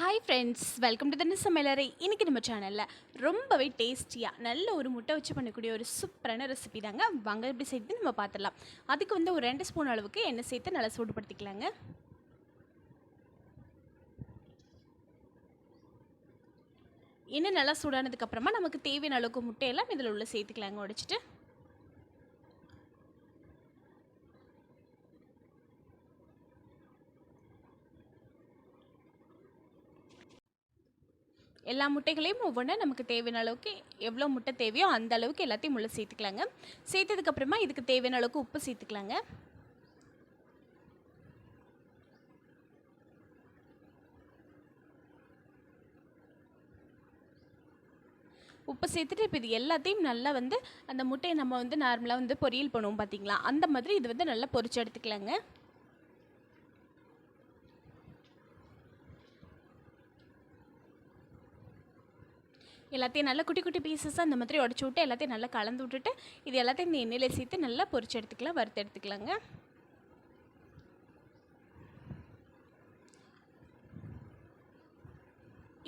Hi friends welcome to தண்ணி சமையலறை இன்றைக்கி நம்ம சேனலில் ரொம்பவே டேஸ்டியாக நல்ல ஒரு முட்டை வச்சு பண்ணக்கூடிய ஒரு சூப்பரான ரெசிபி தாங்க. வாங்க எப்படி செய்து நம்ம பார்த்துடலாம். அதுக்கு வந்து ஒரு ரெண்டு ஸ்பூன் அளவுக்கு எண்ணெய் சேர்த்து நல்லா சூடுபடுத்திக்கலாங்க. எண்ணெய் நல்லா சூடானதுக்கப்புறமா நமக்கு தேவையான அளவுக்கு முட்டையெல்லாம் இதில் உள்ள சேர்த்துக்கலாங்க. உடைச்சிட்டு எல்லா முட்டைகளையும் ஒவ்வொன்றா நமக்கு தேவையான அளவுக்கு எவ்வளோ முட்டை தேவையோ அந்த அளவுக்கு எல்லாத்தையும் உள்ளே சேர்த்துக்கலாங்க. சேர்த்ததுக்கப்புறமா இதுக்கு தேவையான அளவுக்கு உப்பு சேர்த்துக்கலாங்க. உப்பு சேர்த்துட்டு இப்போ இது எல்லாத்தையும் நல்லா வந்து அந்த முட்டையை நம்ம வந்து நார்மலாக வந்து பொரியல் பண்ணுவோம் பார்த்தீங்களா அந்த மாதிரி இது வந்து நல்லா பொரிச்சு எடுத்துக்கலாங்க. எல்லாத்தையும் நல்லா குட்டி குட்டி பீசஸாக அந்த மாதிரி உடச்சி விட்டு எல்லாத்தையும் நல்லா கலந்து விட்டுட்டு இது எல்லாத்தையும் இந்த எண்ணெயில் சேர்த்து நல்லா பொரிச்சு எடுத்துக்கலாம் வறுத்து எடுத்துக்கலாங்க.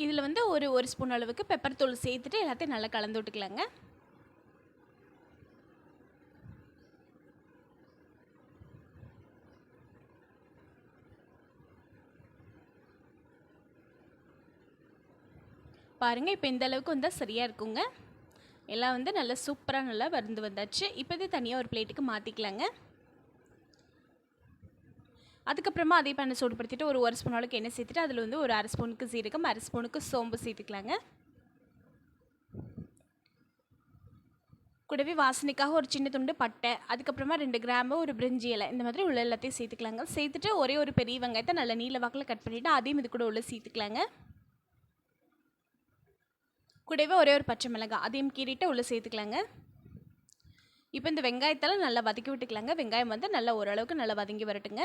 இதில் வந்து ஒரு ஒரு ஸ்பூன் அளவுக்கு பெப்பர் தூள் சேர்த்துட்டு எல்லாத்தையும் நல்லா கலந்து விட்டுக்கலாங்க. பாருங்கள் இப்போ இந்த அளவுக்கு வந்தால் சரியாக இருக்குங்க. எல்லாம் வந்து நல்லா சூப்பராக நல்லா வருந்து வந்தாச்சு. இப்போ இது தனியாக ஒரு பிளேட்டுக்கு மாற்றிக்கலாங்க அதுக்கப்புறமா அதே பண்ண சூடுபடுத்திட்டு ஒரு ஒரு ஸ்பூன் அளவுக்கு எண்ணெய் சேர்த்துட்டு அதில் வந்து ஒரு அரை ஸ்பூனுக்கு சீரகம் அரை ஸ்பூனுக்கு சோம்பு சேர்த்துக்கலாங்க. கூடவே வாசனைக்காக ஒரு சின்ன துண்டு பட்டை அதுக்கப்புறமா ரெண்டு கிராம்பு ஒரு பிரிஞ்சி இலை இந்த மாதிரி உள்ள எல்லாத்தையும் சேர்த்துக்கலாங்க. சேர்த்துட்டு ஒரே ஒரு பெரிய வெங்காயத்தை நல்லா நீல வாக்கில் கட் பண்ணிவிட்டு அதையும் இது கூட உள்ளே சேர்த்துக்கலாங்க. கூடவே ஒரே ஒரு பச்சை மிளகாய் அதையும் கீறிட்டு உள்ளே சேர்த்துக்கலாங்க. இப்போ இந்த வெங்காயத்தெல்லாம் நல்லா வதக்கி விட்டுக்கலாங்க. வெங்காயம் வந்து நல்லா ஓரளவுக்கு நல்லா வதங்கி வரட்டுங்க.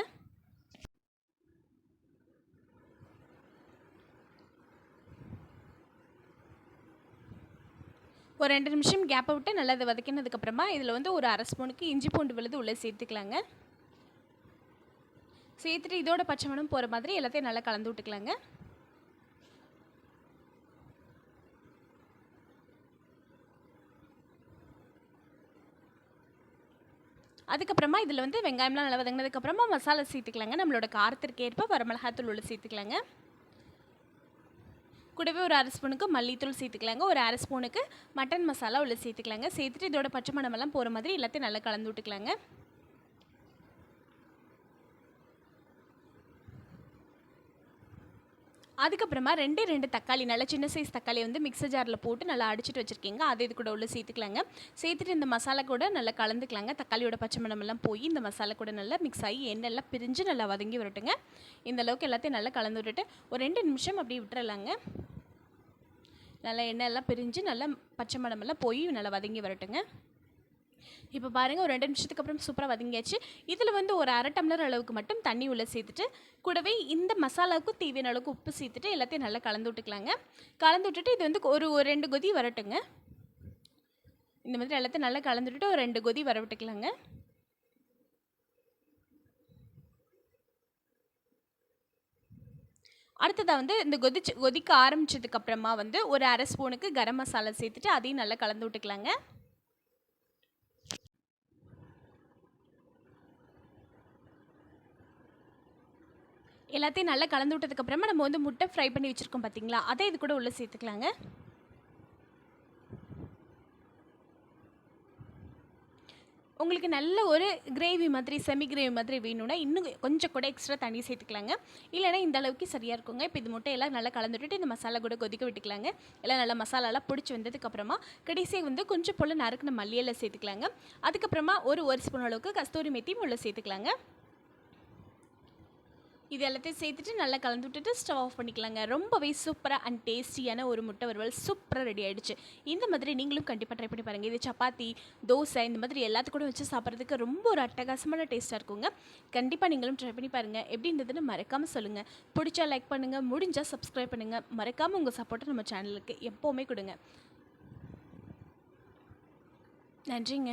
ஒரு ரெண்டு நிமிஷம் கேப்பை விட்டு நல்லா இதை வதக்கினதுக்கப்புறமா இதில் வந்து ஒரு அரை ஸ்பூனுக்கு இஞ்சி பூண்டு விழுது உள்ளே சேர்த்துக்கலாங்க. சேர்த்துட்டு இதோட பச்சை மணம் போகிற மாதிரி எல்லாத்தையும் நல்லா கலந்து விட்டுக்கலாங்க. அதுக்கப்புறமா இதில் வந்து வெங்காயம்லாம் நல்லா வதங்கினதுக்கப்புறமா மசாலா சேர்த்துக்கலாங்க. நம்மளோட காரத்திற்கு ஏற்ப வரமிளகாத்தூள் உள்ள சேர்த்துக்கலாங்க. கூடவே ஒரு அரை ஸ்பூனுக்கு மல்லித்தூள் சேர்த்துக்கலாங்க. ஒரு அரை ஸ்பூனுக்கு மட்டன் மசாலா உள்ள சேர்த்துக்கலாங்க. சேர்த்துட்டு இதோட பச்சை மணமெல்லாம் போகிற மாதிரி எல்லாத்தையும் நல்லா கலந்து விட்டுக்கலாங்க. அதுக்கப்புறமா ரெண்டே ரெண்டு தக்காளி நல்லா சின்ன சைஸ் தக்காளி வந்து மிக்சர் ஜாரில் போட்டு நல்லா அடிச்சிட்டு வச்சுருக்கீங்க. அதை இது கூட உள்ள சேர்த்துக்கலாங்க. சேர்த்துட்டு இந்த மசாலா கூட நல்லா கலந்துக்கலாங்க. தக்காளியோட பச்சை மணமெல்லாம் போய் இந்த மசாலா கூட நல்லா மிக்ஸ் ஆகி எண்ணெல்லாம் பிரிஞ்சு நல்லா வதங்கி வரட்டுங்க. இந்த அளவுக்கு எல்லாத்தையும் நல்லா கலந்து விட்டுட்டு ஒரு ரெண்டு நிமிஷம் அப்படியே விட்டுறலாங்க. நல்லா எண்ணெய் எல்லாம் பிரிஞ்சு நல்லா பச்சை மணமெல்லாம் போய் நல்லா வதங்கி வரட்டுங்க. இப்போ பாருங்கள் ஒரு ரெண்டு நிமிஷத்துக்கு அப்புறம் சூப்பராக வதங்கியாச்சு. இதில் வந்து ஒரு அரை டம்ளர் அளவுக்கு மட்டும் தண்ணி உள்ளே சேர்த்துட்டு கூடவே இந்த மசாலாவுக்கு தேவையான அளவுக்கு உப்பு சேர்த்துட்டு எல்லாத்தையும் நல்லா கலந்து விட்டுக்கலாங்க. கலந்து விட்டுட்டு இது வந்து ஒரு ஒரு ரெண்டு கொதி வரட்டுங்க. இந்த மாதிரி எல்லாத்தையும் நல்லா கலந்து விட்டுட்டு ஒரு ரெண்டு கொதி வர விட்டுக்கலாங்க. அடுத்ததாக வந்து இந்த கொதிச்சு கொதிக்க ஆரம்பித்ததுக்கப்புறமா வந்து ஒரு அரை ஸ்பூனுக்கு கரம் மசாலா சேர்த்துட்டு அதையும் நல்லா கலந்து விட்டுக்கலாங்க. எல்லாத்தையும் நல்லா கலந்து விட்டதுக்கப்புறமா நம்ம வந்து முட்டை ஃப்ரை பண்ணி வச்சுருக்கோம் பார்த்தீங்களா அதை இது கூட உள்ளே சேர்த்துக்கலாங்க. உங்களுக்கு நல்ல ஒரு கிரேவி மாதிரி செமி கிரேவி மாதிரி வேணும்னா இன்னும் கொஞ்சம் கூட எக்ஸ்ட்ரா தண்ணி சேர்த்துக்கலாங்க. இல்லைனா இந்த அளவுக்கு சரியாக இருக்குங்க. இப்போ இது முட்டையெல்லாம் நல்லா கலந்து விட்டுட்டு இந்த மசாலா கூட கொதிக்க விட்டுக்கலாங்க. எல்லாம் நல்லா மசாலாலாம் பிடிச்சி வந்ததுக்கப்புறமா கடைசியாக வந்து கொஞ்சம் போல் நறுக்குன மல்லியெல்லாம் சேர்த்துக்கலாங்க. அதுக்கப்புறமா ஒரு ஒரு ஸ்பூன் அளவுக்கு கஸ்தூரி மெத்தியும் உள்ள சேர்த்துக்கலாங்க. இது எல்லாத்தையும் சேர்த்துட்டு நல்லா கலந்து விட்டுட்டு ஸ்டவ் ஆஃப் பண்ணிக்கலாங்க. ரொம்பவே சூப்பராக அண்ட் டேஸ்டியான ஒரு முட்டை வறுவல் சூப்பராக ரெடி ஆகிடுச்சு இந்த மாதிரி நீங்களும் கண்டிப்பாக ட்ரை பண்ணி பாருங்கள் இது சப்பாத்தி தோசை இந்த மாதிரி எல்லாத்து கூட வச்சு சாப்பிட்றதுக்கு ரொம்ப ஒரு அட்டகாசமான டேஸ்ட்டாக இருக்குங்க. கண்டிப்பாக நீங்களும் ட்ரை பண்ணி பாருங்கள் எப்படி இருந்ததுன்னு மறக்காமல் சொல்லுங்கள் பிடிச்சா லைக் பண்ணுங்கள் முடிஞ்சால் சப்ஸ்கிரைப் பண்ணுங்கள் மறக்காமல் உங்கள் சப்போர்ட்டை நம்ம சேனலுக்கு எப்போவுமே கொடுங்க. நன்றிங்க.